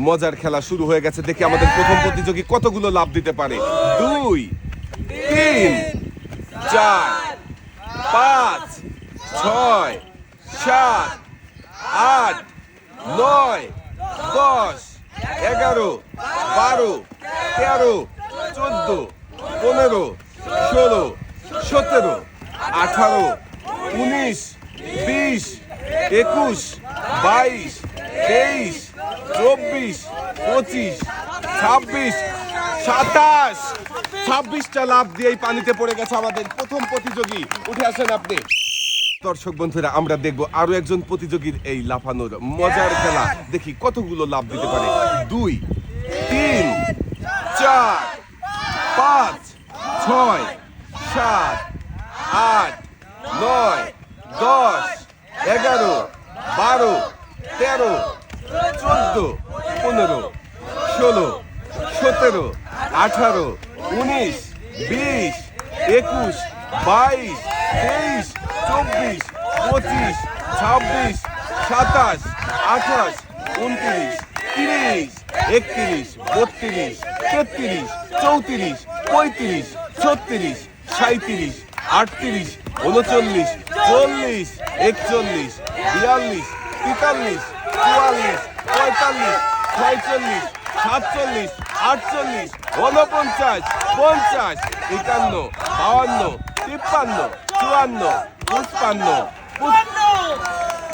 মজার খেলা শুরু হয়ে গেছে দেখি আমাদের প্রথম প্রতিযোগী কতগুলো লাভ দিতে পারে? দুই, তিন, চার, পাঁচ, ছয়, সাত, আট, নয়, দশ, এগারো, বারো, তেরো, চোদ্দ, পনেরো, ষোলো, সতেরো, আঠারো, উনিশ, বিশ, একুশ, বাইশ, তেইশ চব্বিশ, পঁচিশ, ছাব্বিশ, সাতাশ। ছাব্বিশটা লাভ দিয়েই পানিতে পড়ে গেছে আমাদের প্রথম প্রতিযোগী। উঠে আসেন আপনি। দর্শক বন্ধুরা, আমরা দেখব আরও একজন প্রতিযোগীর এই লাফানোর মজার খেলা। দেখি কতগুলো লাভ দিতে পারে। দুই, তিন, চার, পাঁচ, ছয়, সাত, আট, নয়, দশ, এগারো, বারো, তেরো চোদ্দ, পনেরো, ষোলো, সতেরো, আঠারো, উনিশ, বিশ, একুশ, বাইশ, তেইশ, চব্বিশ, পঁচিশ, ছাব্বিশ, সাতাশ, আঠাশ, উনত্রিশ, তিরিশ, একত্রিশ, বত্রিশ, তেত্রিশ, চৌত্রিশ, পঁয়ত্রিশ, ছত্রিশ সাঁত্রিশ আটত্রিশ, উনচল্লিশ, চল্লিশ, একচল্লিশ, বিয়াল্লিশ, তেতাল্লিশ চুয়াল্লিশ, পঁয়তাল্লিশ, ছয়চল্লিশ, সাতচল্লিশ, আটচল্লিশ উনপঞ্চাশ পঞ্চাশ একান্ন বাউান্ন তিপ্পান্ন, চুয়ান্ন, পঁচপান্ন।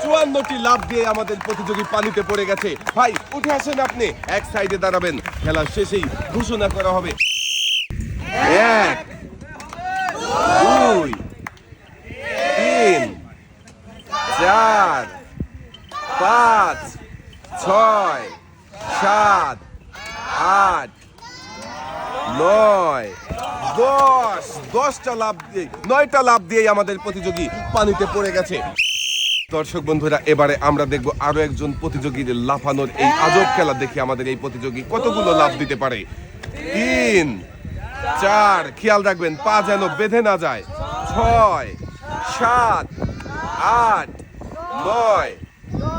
চুয়ান্নটি লাভ দিয়ে আমাদের প্রতিযোগী পানিতে পড়ে গেছে। ভাই, উঠে আসেন আপনি। এক সাইডে দাঁড়াবেন। খেলা শেষেই ঘোষণা করা হবে। এক, দুই, তিন, চার পাঁচ, ছয়, সাত, আট, নয়, দশ। দশটা লাভ দিয়ে নয়টা লাভ দিয়েই আমাদের প্রতিযোগী পানিতে পড়ে গেছে। দর্শক বন্ধুরা, এবারে আমরা দেখব আরও একজন প্রতিযোগীর লাফানোর এই আজব খেলা দেখে আমাদের এই প্রতিযোগী কতগুলো লাভ দিতে পারে। তিন, চার, খেয়াল রাখবেন, পা যেন বেঁধে না যায়। ছয়, সাত, আট, নয়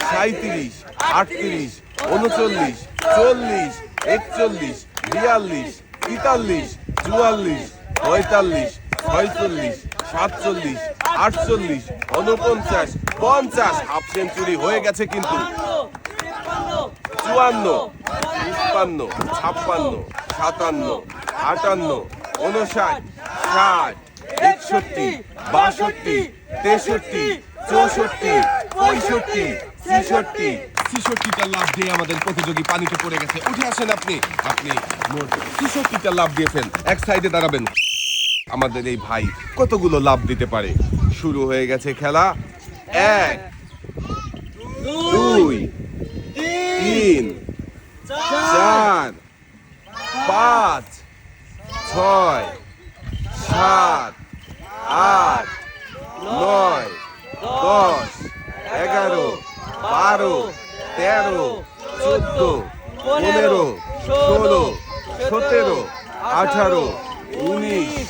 সাঁত্রিশ আটত্রিশ, উনচল্লিশ, চল্লিশ, একচল্লিশ, বিয়াল্লিশ, তেতাল্লিশ, চুয়াল্লিশ, পঁয়তাল্লিশ, ছয়চল্লিশ, সাতচল্লিশ, আটচল্লিশ উনপঞ্চাশ পঞ্চাশ। হাফ সেঞ্চুরি হয়ে গেছে কিন্তু। চুয়ান্ন, পঞ্চান্ন, ছাপ্পান্ন, সাতান্ন, আটান্ন উনষাট ষাট, একষট্টি, বাষট্টি, তেষট্টি, চৌষট্টি, পঁয়ষট্টি ছেষট্টি। ছেষট্টিটা লাভ দিয়ে আমাদের প্রতিযোগী পানিতে পড়ে গেছে। উঠে আসেন আপনি। আপনি মোট ছেষট্টিটা লাভ দিয়েছেন এক সাইডে দাঁড়াবেন। আমাদের এই ভাই কতগুলো লাভ দিতে পারে? শুরু হয়ে গেছে খেলা। এক, দুই, তিন, চার, পাঁচ, ছয়, সাত, আট, নয়, দশ, এগারো বারো, তেরো, চোদ্দ, পনেরো, ষোলো, সতেরো, আঠারো, উনিশ।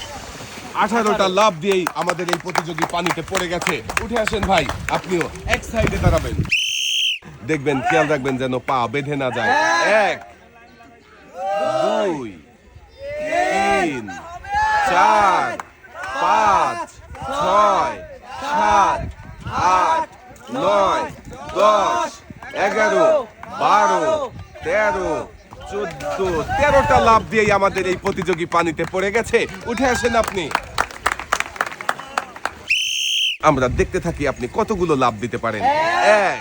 আঠারোটা লাভ দিয়েই আমাদের এই প্রতিযোগী পানিতে পড়ে গেছে। উঠে আসেন ভাই, আপনিও এক সাইডে দাঁড়াবেন। দেখবেন, খেয়াল রাখবেন যেন পা বেঁধে না যায়। এক, দুই, তিন, চার পাঁচ ছয় সাত আট নয় দশ এগারো বারো তেরো চোদ্দ তেরোটা লাভ দিয়েই আমাদের এই প্রতিযোগী পানিতে পড়ে গেছে। উঠে আসেন আপনি। আমরা দেখতে থাকি আপনি কতগুলো লাভ দিতে পারেন। এক,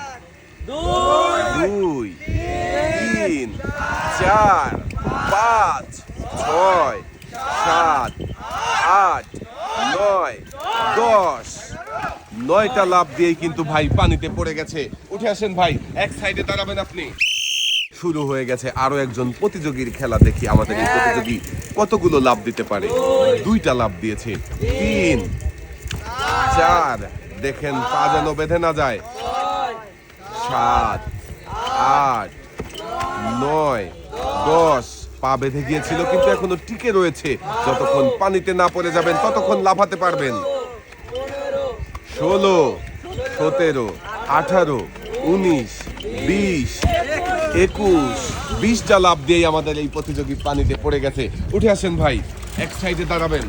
দুই, তিন, চার, পাঁচ, ছয়, সাত, আট, নয়, দশ। নয়টা লাভ দিয়েই কিন্তু ভাই পানিতে পড়ে গেছে। উঠে আসেন ভাই, এক সাইডে দাঁড়াবেন আপনি। শুরু হয়ে গেছে আরও একজন প্রতিযোগীর খেলা দেখি আমাদের এই প্রতিযোগী কতগুলো লাভ দিতে পারে? দুইটা লাভ দিয়েছে। তিন, চার, দেখেন পা যেন বেঁধে না যায়। সাত, আট, নয়, দশ, পা বেঁধে গিয়েছিল, কিন্তু এখনও টিকে রয়েছে। যতক্ষণ পানিতে না পড়ে যাবেন, ততক্ষণ লাফাতে পারবেন। ষোলো, সতেরো, আঠারো, উনিশ, বিশ একুশ। বিশটা লাভ দিয়েই আমাদের এই প্রতিযোগী পানিতে পড়ে গেছে। উঠে আসেন ভাই, এক সাইডে দাঁড়াবেন।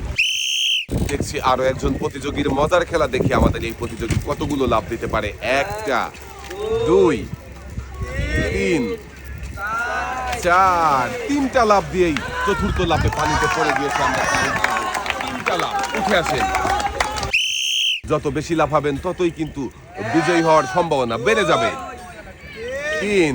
দেখছি আরও একজন প্রতিযোগীর মজার খেলা দেখি আমাদের এই প্রতিযোগী কতগুলো লাভ দিতে পারে। একটা, দুই, তিন, চার, তিনটা লাভ দিয়েই চতুর্থ লাভে পানিতে পড়ে গিয়েছে আমরা তিনটা লাভ, উঠে আসেন। যত বেশি লাভ হবেন, ততই কিন্তু বিজয়ী হওয়ার সম্ভাবনা বেড়ে যাবে। তিন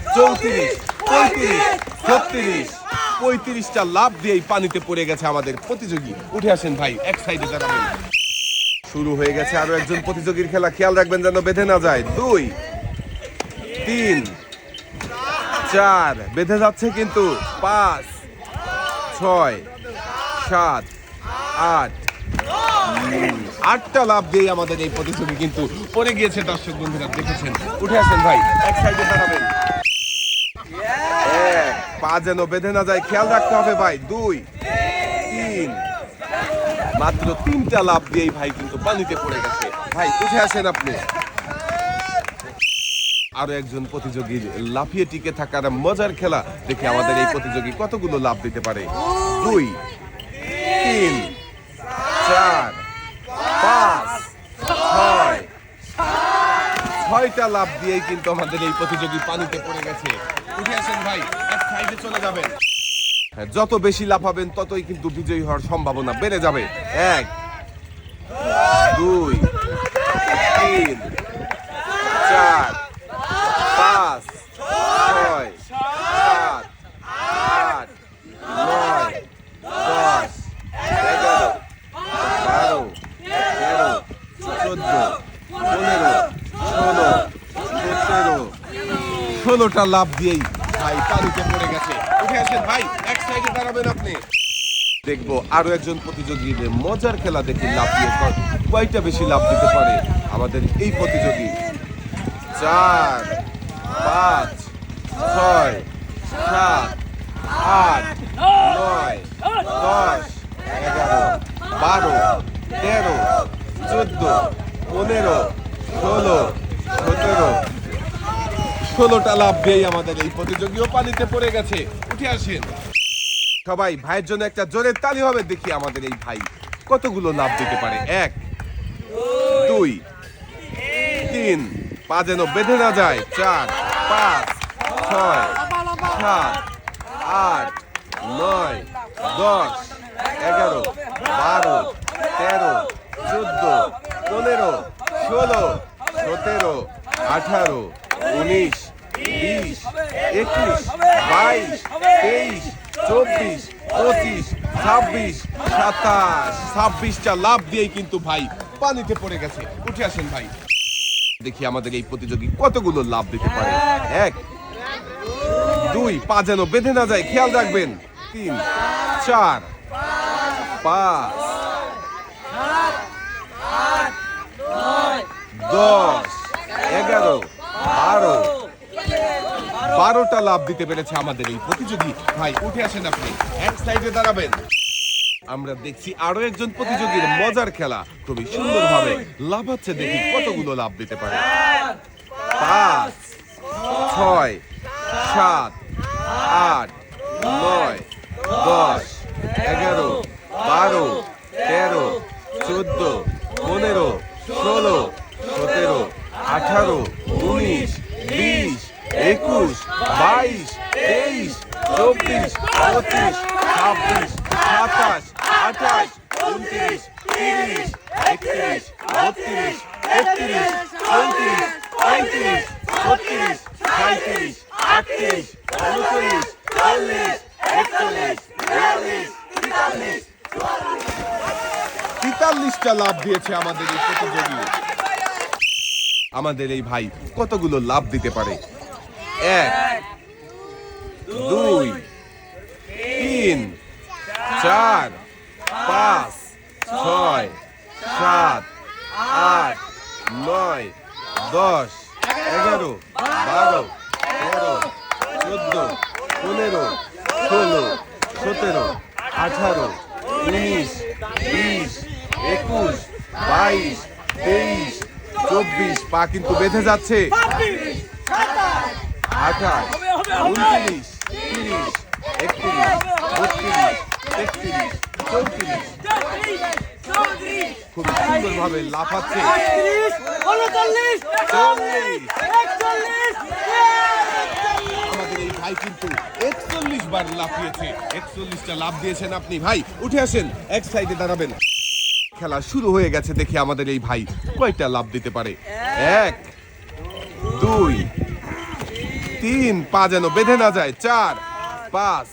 চৌত্রিশ পঁয়ত্রিশ ছত্রিশ। পঁয়ত্রিশটা লাভ দিয়েই পানিতে পড়ে গেছে আমাদের প্রতিযোগী। উঠে আসেন ভাই এক সাইডে দাঁড়াবেন শুরু হয়ে গেছে আরও একজন প্রতিযোগীর খেলা। খেয়াল রাখবেন যেন বেঁধে না যায়। দুই তিন চার। বেঁধে যাচ্ছে কিন্তু পাঁচ ছয় সাত আট। আটটা লাভ দিয়ে আমাদের এই প্রতিযোগী কিন্তু পড়ে গিয়েছে। দর্শক বন্ধুরা দেখেছেন। উঠে আসেন ভাই এক সাইডে দাঁড়াবেন। এক। পা যেন বেঁধে না যায়, খেয়াল রাখতে হবে ভাই। দুই, তিন। মাত্র তিনটা লাভ দিয়েই ভাই কিন্তু পানিতে পড়ে গেছে। ভাই, উঠে আসেন আপনি। আরও একজন প্রতিযোগীর লাফিয়ে টিকে থাকার মজার খেলা দেখে আমাদের এই প্রতিযোগী কতগুলো লাভ দিতে পারে? দুই, তিন, চার, পাঁচ, ছয়। ছয়টা লাভ দিয়েই কিন্তু আমাদের এই প্রতিযোগী পানিতে পড়ে গেছে। উঠে আসেন ভাই এক সাইডে চলে যাবেন। হ্যাঁ, যত বেশি লাফাবেন ততই কিন্তু বিজয়ী হওয়ার সম্ভাবনা বেড়ে যাবে। এক দুই তিন চার পাঁচ ছয় সাত আট নয় দশ এগারো বারো তেরো চোদ্দ পনেরো ষোলো সতেরো ষোলোটা লাভ দিয়েই ভাই পানিতে পড়ে গেছে? উঠে আসেন ভাই, এক সাইডে দাঁড়াবেন আপনি। দেখব আরও একজন প্রতিযোগীর মজার খেলা দেখি লাভ দিয়ে কয়টা বেশি লাভ দিতে পারে আমাদের এই প্রতিযোগী? চার, পাঁচ, ছয়, সাত, আট, নয়, দশ, এগারো, বারো, তেরো, চোদ্দ, পনেরো, ষোলো, সতেরো ষোলোটা লাভ দিয়েই আমাদের এই প্রতিযোগীও পানিতে পড়ে গেছে। উঠে আসেন। সবাই, ভাইয়ের জন্য একটা জোরের তালি হবে, দেখি আমাদের এই ভাই কতগুলো লাভ দিতে পারে। এক, দুই, তিন, পা যেন বেঁধে না যায়। চার, পাঁচ, ছয়, সাত, আট, নয়, দশ, এগারো, বারো, তেরো, চোদ্দ, পনেরো, ষোলো, সতেরো, আঠারো উনিশ, বিশ, একুশ, বাইশ, তেইশ, চব্বিশ, পঁচিশ, ছাব্বিশ, সাতাশ। ছাব্বিশটা লাভ দিয়েই কিন্তু ভাই পানিতে পড়ে গেছে। উঠে আসেন ভাই। দেখি আমাদের এই প্রতিযোগী কতগুলো লাভ দিতে পারে। এক, দুই, পা যেন বেঁধে না যায়, খেয়াল রাখবেন। তিন, চার, পাঁচ, দশ বারো। বারোটা লাভ দিতে পেরেছে আমাদের এই প্রতিযোগী। ভাই, উঠে আসেন আপনি। এক সাইডে দাঁড়াবেন। আমরা দেখছি আরও একজন প্রতিযোগীর মজার খেলা। খুবই সুন্দরভাবে লাফাচ্ছে দেখি কতগুলো লাভ দিতে পারে। পাঁচ, ছয়, সাত, আট, নয়, দশ এগারো বারো তেরো চোদ্দ পনেরো ষোলো সতেরো আঠারো উনিশ বিশ একুশ বাইশ চব্বিশ পঁচিশ ছাব্বিশ সাতাশ আঠাশ উনত্রিশ তিরিশ একত্রিশ বত্রিশ তেত্রিশ চৌত্রিশ পঁয়ত্রিশ ছত্রিশ সাঁত্রিশ আটত্রিশ উনচল্লিশ চল্লিশ একচল্লিশ বিয়াল্লিশ তেতাল্লিশ তেতাল্লিশটা লাভ দিয়েছে আমাদের এই প্রতিযোগী। আমাদের এই ভাই কতগুলো লাভ দিতে পারে? এক, দুই, তিন, চার, পাঁচ, ছয়, সাত, আট, নয়, দশ, এগারো, বারো, তেরো, চোদ্দ, পনেরো, ষোলো, সতেরো, আঠারো উনিশ বিশ একুশ বাইশ, তেইশ, চব্বিশ। পা কিন্তু বেঁধে যাচ্ছে। আঠাশ, উনত্রিশ, তিরিশ, একত্রিশ, বত্রিশ, তেত্রিশ, চৌত্রিশ। খুব সুন্দরভাবে লাফাচ্ছে। আমাদের এই ভাই কিন্তু একচল্লিশ বার লাফিয়েছে। একচল্লিশটা লাভ দিয়েছেন আপনি। ভাই, উঠে আসেন। এক সাইডে দাঁড়াবেন। খেলা শুরু হয়ে গেছে দেখি আমাদের এই ভাই কয়টা লাভ দিতে পারে? এক, দুই, তিন, পা যেন বেঁধে না যায়, চার, পাঁচ,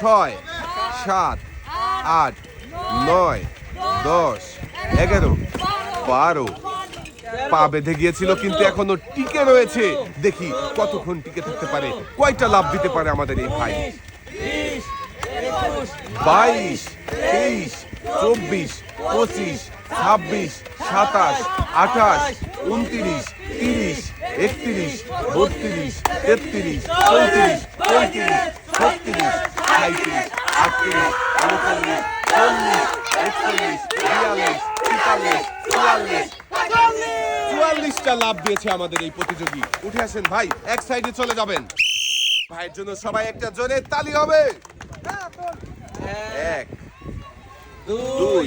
ছয়, সাত, আট, নয়, দশ, এগারো, বারো। পা বেঁধে গিয়েছিল, কিন্তু এখনও টিকে রয়েছে। দেখি কতক্ষণ টিকে থাকতে পারে, কয়টা লাভ দিতে পারে আমাদের এই ভাই? বাইশ, তেইশ, চব্বিশ পঁচিশ ছাব্বিশ সাতাশ আঠাশ উনত্রিশ তিরিশ একত্রিশ বত্রিশ তেত্রিশ চৌত্রিশ পঁয়ত্রিশ ছত্রিশ সাঁত্রিশ আটত্রিশ উনচল্লিশ চল্লিশ একচল্লিশ বিয়াল্লিশ তেতাল্লিশ চুয়াল্লিশ। চুয়াল্লিশটা লাভ দিয়েছে আমাদের এই প্রতিযোগী। উঠে আসেন ভাই এক সাইডে চলে যাবেন। ভাইয়ের জন্য সবাই একটা জোরে তালি হবে। এক দুই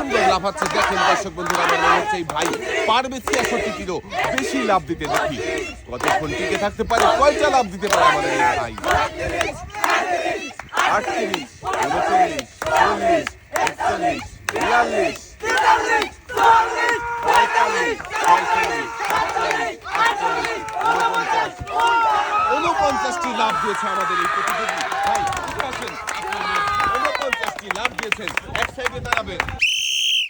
সুন্দর লাফাচ্ছে দেখেন দর্শক বন্ধুরা আমার মনে হচ্ছে এই ভাই পারবে ছিয়াষট্টি কিলো বেশি লাভ দিতে দেখি কতক্ষণ টিকে থাকতে পারে কয়টা লাভ দিতে পারে আমাদের এই ভাই লাভ আমাদের এই প্রতিযোগী লাভ দিয়েছেন এক সাইডে দাঁড়াবেন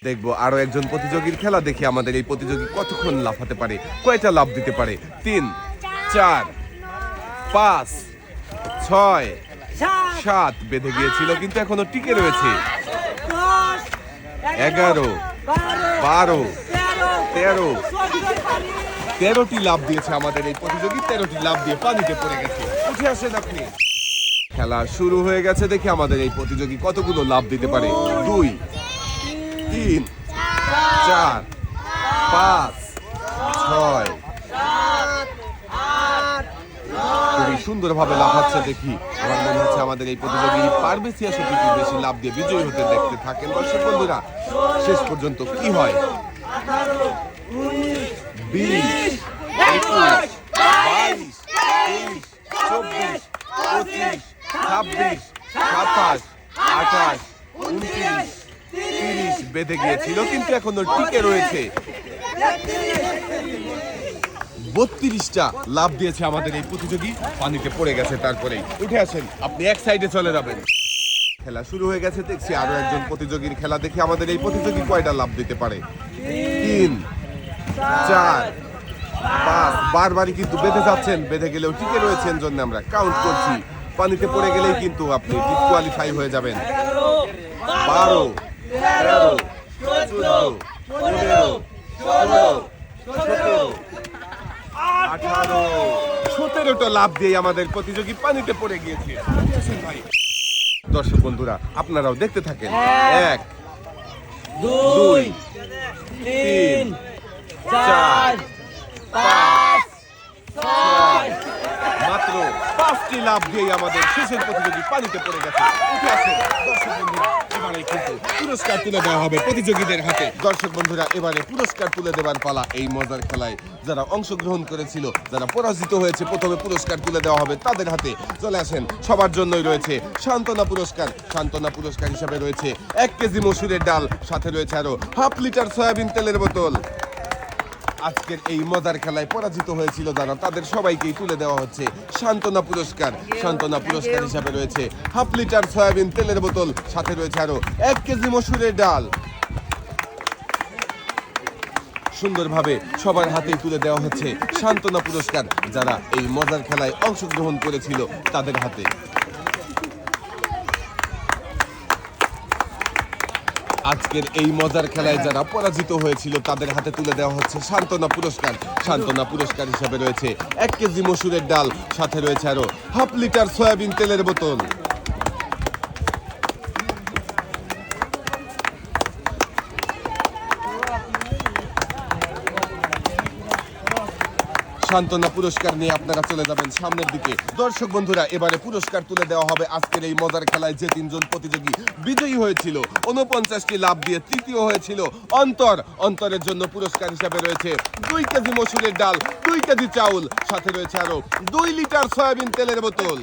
দেখব আরও একজন প্রতিযোগীর খেলা দেখি আমাদের এই প্রতিযোগী কতক্ষণ লাফাতে পারে, কয়টা লাভ দিতে পারে? তিন, চার, পাঁচ, ছয়, সাত বেঁধে গিয়েছিল, কিন্তু এখনও টিকে রয়েছে। এগারো, বারো, তেরো, তেরোটি লাভ দিয়েছে আমাদের এই প্রতিযোগী, তেরোটি লাভ দিয়ে পানিতে পড়ে গেছে। উঠে আসেন আপনি। খেলা শুরু হয়ে গেছে দেখি আমাদের এই প্রতিযোগী কতগুলো লাভ দিতে পারে? দুই তিন, চার, পাঁচ, ছয়। খুবই সুন্দরভাবে লাফাচ্ছে দেখি। আমার মনে হচ্ছে আমাদের এই প্রতিযোগী পারবে ছিয়াশি বেশি লাভ দিয়ে বিজয়ী হতে দেখতে থাকেন। দর্শক বন্ধুরা, শেষ পর্যন্ত কি হয়? বিশ, একুশ, বাইশ, তেইশ, চব্বিশ, পঁচিশ, ছাব্বিশ, সাতাশ, আঠাশ, উনত্রিশ তিরিশ বেঁধে গিয়েছিল, কিন্তু এখনও টিকে রয়েছে। বত্রিশটা লাভ দিয়েছে আমাদের এই প্রতিযোগী। পানিতে পড়ে গেছে তারপরে উঠে আসেন, আপনি এক সাইডে চলে যাবেন। খেলা শুরু হয়ে গেছে, দেখছি আরও একজন প্রতিযোগীর খেলা দেখে আমাদের এই প্রতিযোগী কয়টা লাভ দিতে পারে? তিন, চার, পাঁচ। বারবারই কিন্তু বেঁধে যাচ্ছেন, বেঁধে গেলেও টিকে রয়েছেন জন্য আমরা কাউন্ট করছি। পানিতে পড়ে গেলেই কিন্তু আপনি ডিসকোয়ালিফাই হয়ে যাবেন। বারো তেরো চোদ্দ পনেরো ষোলো সতেরো। আঠারো। সতেরোটা লাভ দিয়ে আমাদের প্রতিযোগী পানিতে পড়ে গিয়েছে। ভাই দর্শক বন্ধুরা আপনারাও দেখতে থাকেন। এক দুই তিন চার পাঁচ মাত্র পাঁচটি লাভ দিয়ে আমাদের শেষের প্রতিযোগী পানিতে পড়ে গেছে। উঠে আসে দর্শক বন্ধুরা কিন্তু পুরস্কার তুলে দেওয়া হবে প্রতিযোগীদের হাতে। দর্শক বন্ধুরা, এবারে পুরস্কার তুলে পালা এই মজার খেলায় যারা অংশগ্রহণ করেছিল, যারা পরাজিত হয়েছে, প্রথমে পুরস্কার তুলে দেওয়া হবে তাদের হাতে। চলে আসেন, সবার জন্যই রয়েছে সান্ত্বনা পুরস্কার। সান্ত্বনা পুরস্কার হিসাবে রয়েছে এক কেজি মসুরের ডাল, সাথে রয়েছে আরও হাফ লিটার সয়াবিন তেলের বোতল। আজকের এই মজার খেলায় পরাজিত হয়েছিল যারা তাদের সবাইকেই তুলে দেওয়া হচ্ছে সান্ত্বনা পুরস্কার। সান্ত্বনা পুরস্কার হিসাবে রয়েছে হাফ লিটার সয়াবিন তেলের বোতল, সাথে রয়েছে আরও এক কেজি মসুরের ডাল। সুন্দরভাবে সবার হাতেই তুলে দেওয়া হচ্ছে সান্ত্বনা পুরস্কার। যারা এই মজার খেলায় অংশগ্রহণ করেছিল তাদের হাতে। আজকের এই মজার খেলায় যারা পরাজিত হয়েছিল তাদের হাতে তুলে দেওয়া হচ্ছে সান্ত্বনা পুরস্কার। সান্ত্বনা পুরস্কার হিসাবে রয়েছে এক কেজি মসুরের ডাল সাথে রয়েছে আরও হাফ লিটার সয়াবিন তেলের বোতল। সান্ত্বনা পুরস্কার নিয়ে আপনারা চলে যাবেন সামনের দিকে। দর্শক বন্ধুরা, এবারে পুরস্কার তুলে দেওয়া হবে আজকের এই মজার খেলায় যে তিনজন প্রতিযোগী বিজয়ী হয়েছিল। উনপঞ্চাশটি লাভ দিয়ে তৃতীয় হয়েছিল অন্তর। অন্তরের জন্য পুরস্কার হিসাবে রয়েছে দুই কেজি মসুরের ডাল, দুই কেজি চাউল, সাথে রয়েছে আরও দুই লিটার সয়াবিন তেলের বোতল।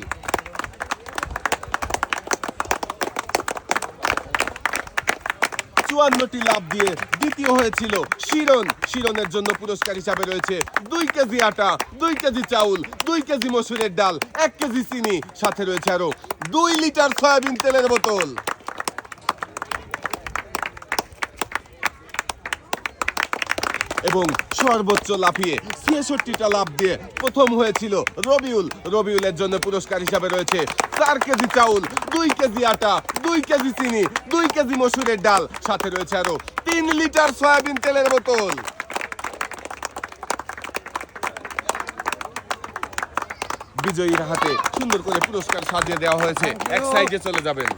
চুয়ান্নটি লাভ দিয়ে দ্বিতীয় হয়েছিল শিরন শিরনের জন্য পুরস্কার হিসাবে রয়েছে দুই কেজি আটা, দুই কেজি চাউল, দুই কেজি মসুরের ডাল, এক কেজি চিনি, সাথে রয়েছে আরও দুই লিটার সয়াবিন তেলের বোতল। এবং সর্বোচ্চ লাফিয়ে ছিয়াষট্টিটা লাভ দিয়ে প্রথম হয়েছিল রবিউল। রবিউলের জন্য পুরস্কার হিসাবে রয়েছে চার কেজি চাউল, দুই কেজি আটা দুই কেজি চিনি, দুই কেজি মসুরের ডাল। সাথে রয়েছে আরও তিন লিটার সয়াবিন তেলের বোতল। বিজয়ীর হাতে সুন্দর করে পুরস্কার সাজিয়ে দেওয়া হয়েছে। এক সাইডে চলে যাবেন।